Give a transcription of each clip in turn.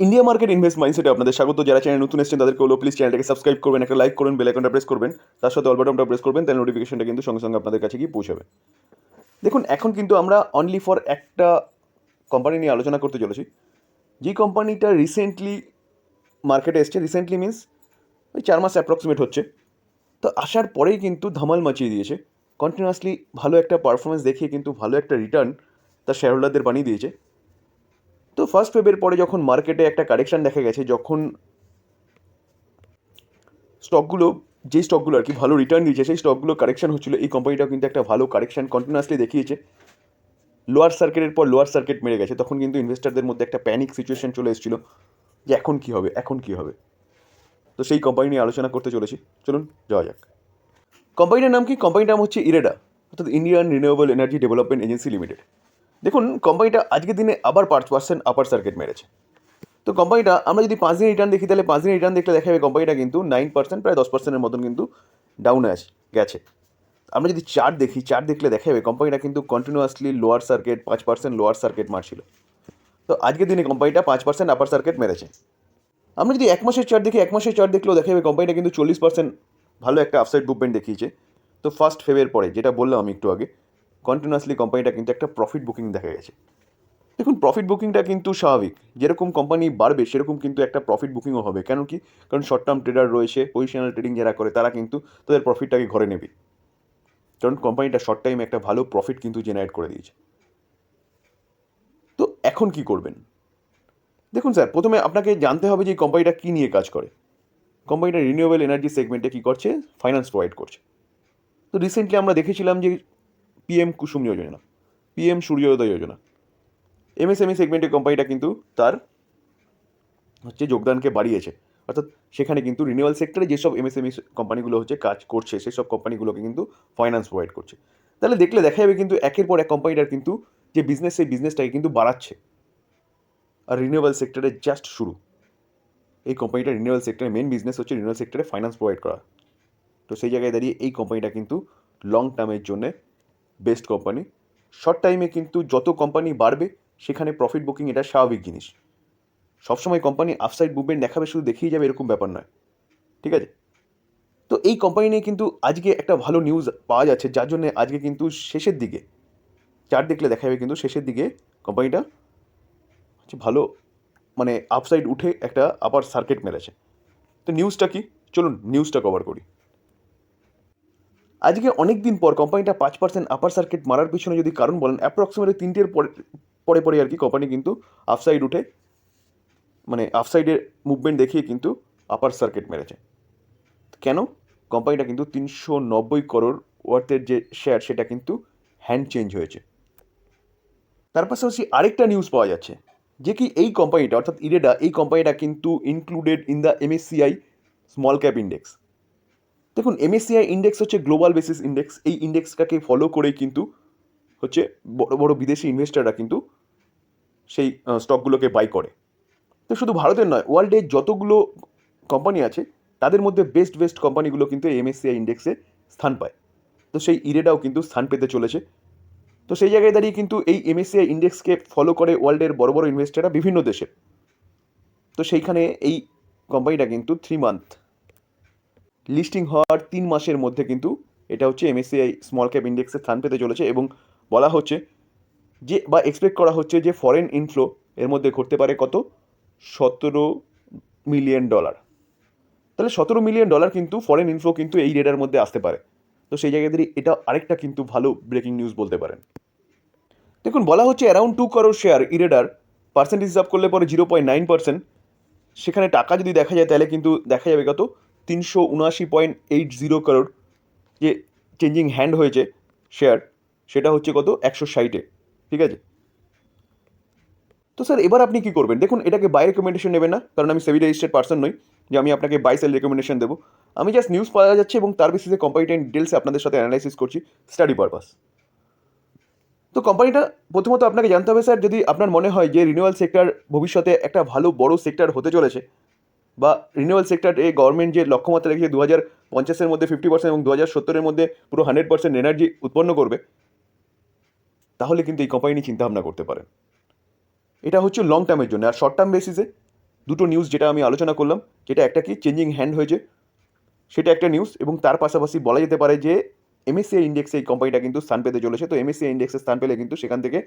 India market invest মাইন্ডসেটে আপনাদের স্বাগত। যারা চ্যানেল নতুন এসেছেন, তাদেরকে হলো প্লিজ চ্যানেলটাকে সাবস্ক্রাইব করবেন, একটা লাইক করবেন বেল আইকনটা প্রেস করবেন, তার সাথে অল বাটনটা প্রেস করবেন, তাহলে নোটিফিকেশনটা কিন্তু সঙ্গে সঙ্গে আপনাদের কাছে গিয়ে পৌঁছাবে। দেখুন, এখন কিন্তু আমরা অনলি ফর একটা কোম্পানি নিয়ে আলোচনা করতে চলেছি। যে কোম্পানিটা রিসেন্টলি মার্কেটে এসছে রিসেন্টলি মিন্স ওই চার মাস অ্যাপ্রক্সিমেট হচ্ছে। তো আসার পরেই কিন্তু ধামাল মাচিয়ে দিয়েছে। কন্টিনিউয়াসলি ভালো একটা পারফরমেন্স দেখিয়ে কিন্তু ভালো একটা রিটার্ন তার শেয়ার হোল্ডারদের বানিয়ে দিয়েছে। তো ফার্স্ট ওয়েবের পরে যখন মার্কেটে একটা কারেকশন দেখা গেছে, যখন স্টকগুলো যে স্টকগুলো আর কি ভালো রিটার্ন দিয়েছে, সেই স্টকগুলো কারেকশন হচ্ছিল। এই কোম্পানিটাও কিন্তু একটা ভালো কারেকশন কন্টিনিউয়াসলি দেখিয়েছে। লোয়ার সার্কিটের পর লোয়ার সার্কিট মেরে গেছে। তখন কিন্তু ইনভেস্টারদের মধ্যে একটা প্যানিক সিচুয়েশন চলে এসেছিল যে এখন কী হবে, এখন কী হবে? তো সেই কোম্পানি নিয়ে আলোচনা করতে চলেছি। চলুন, যাওয়া যাক। কোম্পানিটার নাম কি? কোম্পানিটার নাম হচ্ছে ইরেডা অর্থাৎ Indian renewable energy development agency limited দেখুন কোম্পানিটা আজকের দিনে আবার পাঁচ পার্সেন্ট আপার সার্কিট মেরেছে। তো কোম্পানিটা আমরা যদি পাঁচ দিন রিটার্ন দেখি, তাহলে পাঁচ দিন রিটার্ন দেখলে দেখা যাবে কোম্পানিটা কিন্তু নাইন পার্সেন্ট প্রায় দশ পার্সেন্টের মতন কিন্তু ডাউনে আছে গেছে। আমরা যদি চার্ট দেখি চার্ট দেখলে দেখা যাবে কোম্পানিটা কিন্তু কন্টিনিউয়াসলি লোয়ার সার্কিট পাঁচ পার্সেন্ট লোয়ার সার্কিট মারছিল। তো আজকের দিনে কোম্পানিটা পাঁচ পার্সেন্ট আপার সার্কিট মেরেছে। আমরা যদি এক মাসের চার্ট দেখি, এক মাসের চার্ট দেখলেও দেখা যাবে কোম্পানিটা কিন্তু চল্লিশ পার্সেন্ট ভালো একটা আপসাইড মুভমেন্ট দেখিয়েছে। তো ফার্স্ট ফেভের পরে, যেটা বললাম আমি একটু আগে কন্টিনিউয়াসলি কোম্পানিটা কিন্তু একটা প্রফিট বুকিং দেখা গেছে। দেখুন প্রফিট বুকিংটা কিন্তু স্বাভাবিক। যেরকম কোম্পানি বাড়বে, সেরকম কিন্তু একটা প্রফিট বুকিংও হবে। কেন কি? কারণ শর্ট টার্ম ট্রেডার রয়েছে পজিশনাল ট্রেডিং যারা করে, তারা কিন্তু তাদের প্রফিটটাকে ঘরে নেবে। কারণ কোম্পানিটা শর্ট টাইমে একটা ভালো প্রফিট কিন্তু জেনারেট করে দিয়েছে। তো এখন কি করবেন? দেখুন স্যার প্রথমে আপনাকে জানতে হবে যে কোম্পানিটা কী নিয়ে কাজ করে। কোম্পানিটা রিনিউয়েবল এনার্জি সেগমেন্টে কী করছে? ফাইন্যান্স প্রোভাইড করছে। তো রিসেন্টলি আমরা দেখেছিলাম যে পিএম কুসুম যোজনা পিএম সূর্যোদয় যোজনা। এমএসএমই সেগমেন্টের কোম্পানিটা কিন্তু তার হচ্ছে যোগদানকে বাড়িয়েছে। অর্থাৎ সেখানে কিন্তু রিনিউয়াল সেক্টরে যেসব এমএসএমই কোম্পানিগুলো হচ্ছে কাজ করছে, সেসব কোম্পানিগুলোকে কিন্তু ফাইন্যান্স প্রোভাইড করছে। তাহলে দেখলে দেখা যাবে কিন্তু একের পর এক কোম্পানিটার কিন্তু যে বিজনেস সেই বিজনেসটাকে কিন্তু বাড়াচ্ছে। আর রিনিউয়েবল সেক্টরের জাস্ট শুরু। এই কোম্পানিটা রিনিউয়েবল সেক্টরের মেন বিজনেস হচ্ছে রিনিউয়েবল সেক্টরে ফাইন্যান্স প্রোভাইড করা। তো সেই জায়গায় দাঁড়িয়ে এই কোম্পানিটা কিন্তু লং টার্মের জন্যে বেস্ট কোম্পানি শর্ট টাইমে কিন্তু যত কোম্পানি বাড়বে, সেখানে প্রফিট বুকিং এটা স্বাভাবিক জিনিস। সবসময় কোম্পানি আপসাইড মুভমেন্ট দেখাবে, শুধু দেখিয়ে যাবে, এরকম ব্যাপার নয়। ঠিক আছে? তো এই কোম্পানি নিয়ে কিন্তু আজকে একটা ভালো নিউজ পাওয়া যাচ্ছে, যার জন্য আজকে কিন্তু শেষের দিকে চার্ট দেখলে দেখা যাবে কিন্তু শেষের দিকে কোম্পানিটা হচ্ছে ভালো মানে আপসাইড উঠে একটা আবার সার্কিট মেরেছে তো নিউজটা কি? চলুন নিউজটা কভার করি। আজকে অনেক দিন পর কোম্পানিটা পাঁচ পার্সেন্ট আপার সার্কিট মারার পিছনে যদি কারণ বলেন অ্যাপ্রক্সিমেটলি তিনটের পরে পরে পরে আর কি কোম্পানি কিন্তু আপসাইড উঠে মানে আপসাইডের মুভমেন্ট দেখিয়ে কিন্তু আপার সার্কিট মেরেছে। কেন? কোম্পানিটা কিন্তু তিনশো নব্বই করোড় ওয়ার্থের যে শেয়ার সেটা কিন্তু হ্যান্ড চেঞ্জ হয়েছে। তার পাশাপাশি আরেকটা নিউজ পাওয়া যাচ্ছে, যে কি এই কোম্পানিটা অর্থাৎ ইরেডা এই কোম্পানিটা কিন্তু included in the MSCI small cap index দেখুন এমএসসিআই ইন্ডেক্স হচ্ছে গ্লোবাল বেসিস ইন্ডেক্স এই ইন্ডেক্সটাকে ফলো করেই কিন্তু হচ্ছে বড় বড় বিদেশি ইনভেস্টাররা কিন্তু সেই স্টকগুলোকে বাই করে। তো শুধু ভারতের নয় ওয়ার্ল্ডে যতগুলো কোম্পানি আছে, তাদের মধ্যে বেস্ট বেস্ট কোম্পানিগুলো কিন্তু এমএসসিআই ইন্ডেক্সে স্থান পায়। তো সেই ইরেডাও কিন্তু স্থান পেতে চলেছে। তো সেই জায়গায় দাঁড়িয়ে কিন্তু এই এমএসসিআই ইন্ডেক্সকে ফলো করে ওয়ার্ল্ডের বড় বড় ইনভেস্টাররা বিভিন্ন দেশের তো সেইখানে এই কোম্পানিটা কিন্তু থ্রি মান্থ লিস্টিং হওয়ার তিন মাসের মধ্যে কিন্তু এটা হচ্ছে এমএসসিআই স্মল ক্যাপ ইন্ডেক্সে স্থান পেতে চলেছে এবং বলা হচ্ছে যে বা এক্সপেক্ট করা হচ্ছে যে ফরেন ইনফ্লো এর মধ্যে ঘটতে পারে কত? সতেরো মিলিয়ন ডলার তাহলে সতেরো মিলিয়ন ডলার কিন্তু ফরেন ইনফ্লো কিন্তু এই রেডার মধ্যে আসতে পারে। তো সেই জায়গা থেকে এটা আরেকটা কিন্তু ভালো ব্রেকিং নিউজ বলতে পারেন। দেখুন, বলা হচ্ছে অ্যারাউন্ড টু করোড় শেয়ার ইরেডার পার্সেন্টেজ হিসাব করলে পরে জিরো পয়েন্ট নাইন পার্সেন্ট সেখানে টাকা যদি দেখা যায়, তাহলে কিন্তু দেখা যাবে কত? তিনশো উনআশি পয়েন্ট এইট জিরো করোড় যে চেঞ্জিং হ্যান্ড হয়েছে শেয়ার সেটা হচ্ছে কত? একশো ষাটে ঠিক আছে? তো স্যার এবার আপনি কি করবেন? দেখুন, এটাকে বাই রেকমেন্ডেশন নেবেন না, কারণ আমি সেভি রেজিস্টার্ড পার্সন নই, যে আমি আপনাকে বাই সেল রেকমেন্ডেশন দেবো। আমি জাস্ট নিউজ পাওয়া যাচ্ছে এবং তার বেসিসে কোম্পানিটা ডিটেলসে আপনাদের সাথে অ্যানালাইসিস করছি স্টাডি পারপাস তো কোম্পানিটা প্রথমত আপনাকে জানতে হবে স্যার যদি আপনার মনে হয় যে রিনিউয়াল সেক্টর ভবিষ্যতে একটা ভালো বড় সেক্টর হতে চলেছে বা রিনিউয়াল সেক্টর এই গভর্নমেন্ট যে লক্ষ্যমাত্রা রেখেছে দু হাজার পঞ্চাশের মধ্যে ফিফটি পার্সেন্ট এবং দু হাজার সত্তরের মধ্যে পুরো হান্ড্রেড পার্সেন্ট এনার্জি উৎপন্ন করবে, তাহলে কিন্তু এই কোম্পানি নিয়ে চিন্তাভাবনা করতে পারেন। এটা হচ্ছে লং টার্মের জন্য। আর শর্ট টার্ম বেসিসে দুটো নিউজ যেটা আমি আলোচনা করলাম, যেটা একটা কি চেঞ্জিং হ্যান্ড হয়েছে, সেটা একটা নিউজ এবং তার পাশাপাশি বলা যেতে পারে যে এমএসসিআই ইন্ডেক্সে এই কোম্পানিটা কিন্তু স্থান পেতে চলেছে। তো এমএসসিআই ইন্ডেক্সে স্থান পেলে কিন্তু সেখান থেকে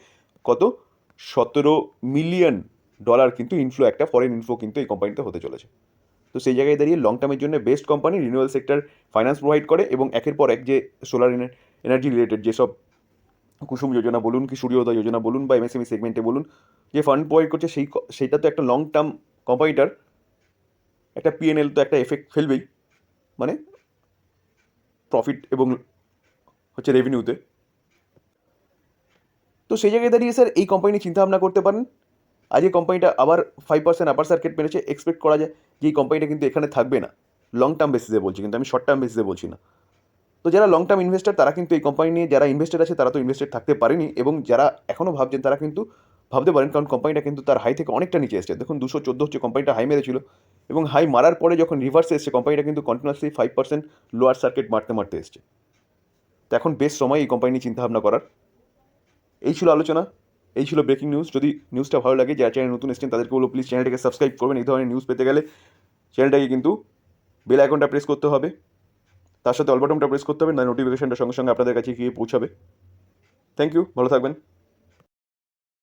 কত? সতেরো মিলিয়ন ডলার কিন্তু ইনফ্লো একটা ফরেন ইনফ্লো কিন্তু এই কোম্পানিতে হতে চলেছে। তো সেই জায়গায় দাঁড়িয়ে লং টার্মের জন্য best company renewal sector finance provide করে এবং একের পর এক যে সোলার এনার্জি রিলেটেড যেসব কুসুম যোজনা বলুন কি সূর্যোদয় যোজনা বলুন বা এমএসএমই সেগমেন্টে বলুন, যে ফান্ড প্রোভাইড করছে সেই সেইটা তো একটা লং টার্ম কোম্পানিটার একটা পিএনএল তো একটা এফেক্ট ফেলবেই। মানে প্রফিট এবং হচ্ছে রেভিনিউতে তো। সেই জায়গায় দাঁড়িয়ে স্যার এই কোম্পানি চিন্তা ভাবনা করতে পারেন। আজ এই কোম্পানিটা আবার ফাইভ পার্সেন্ট আপার সার্কিট মেরেছে এক্সপেক্ট করা যায় যে এই কোম্পানিটা কিন্তু এখানে থাকবে না। লং টার্ম বেসিসে বলছি, কিন্তু আমি শর্ট টার্ম বেসিসে বলছি না। তো যারা লং টার্ম ইনভেস্টার তারা কিন্তু এই কোম্পানি নিয়ে যারা ইনভেস্টেড আছে, তারা তো ইনভেস্টেড থাকতে পারেনি, এবং যারা এখনও ভাবছেন, তারা কিন্তু ভাবতে পারেন, কারণ কোম্পানিটা কিন্তু তার হাই থেকে অনেকটা নিচে এসেছে। দেখুন, দুশো চোদ্দ হচ্ছে কোম্পানিটা হাই মেরেছিল। এবং হাই মারার পরে যখন রিভার্সে এসছে কোম্পানিটা কিন্তু continuously five percent lower circuit মারতে মারতে এসছে। তো এখন বেশ সময় এই কোম্পানি নিয়ে চিন্তাভাবনা করার। এই ছিল আলোচনা। এই ছিল ব্রেকিং নিউজ যদি নিউজটা ভালো লাগে, যারা চ্যানেল নতুন এসছেন, তাদেরকে বলো প্লিজ চ্যানেলটাকে সাবস্ক্রাইব করবেন। এই ধরনের নিউজ পেতে গেলে চ্যানেলটাকে কিন্তু বেল আইকনটা প্রেস করতে হবে। তার সাথে অলবটমটা প্রেস করতে হবে, না নোটিফিকেশনটা সঙ্গে সঙ্গে আপনাদের কাছে গিয়ে পৌঁছাবে। থ্যাংক ইউ ভালো থাকবেন।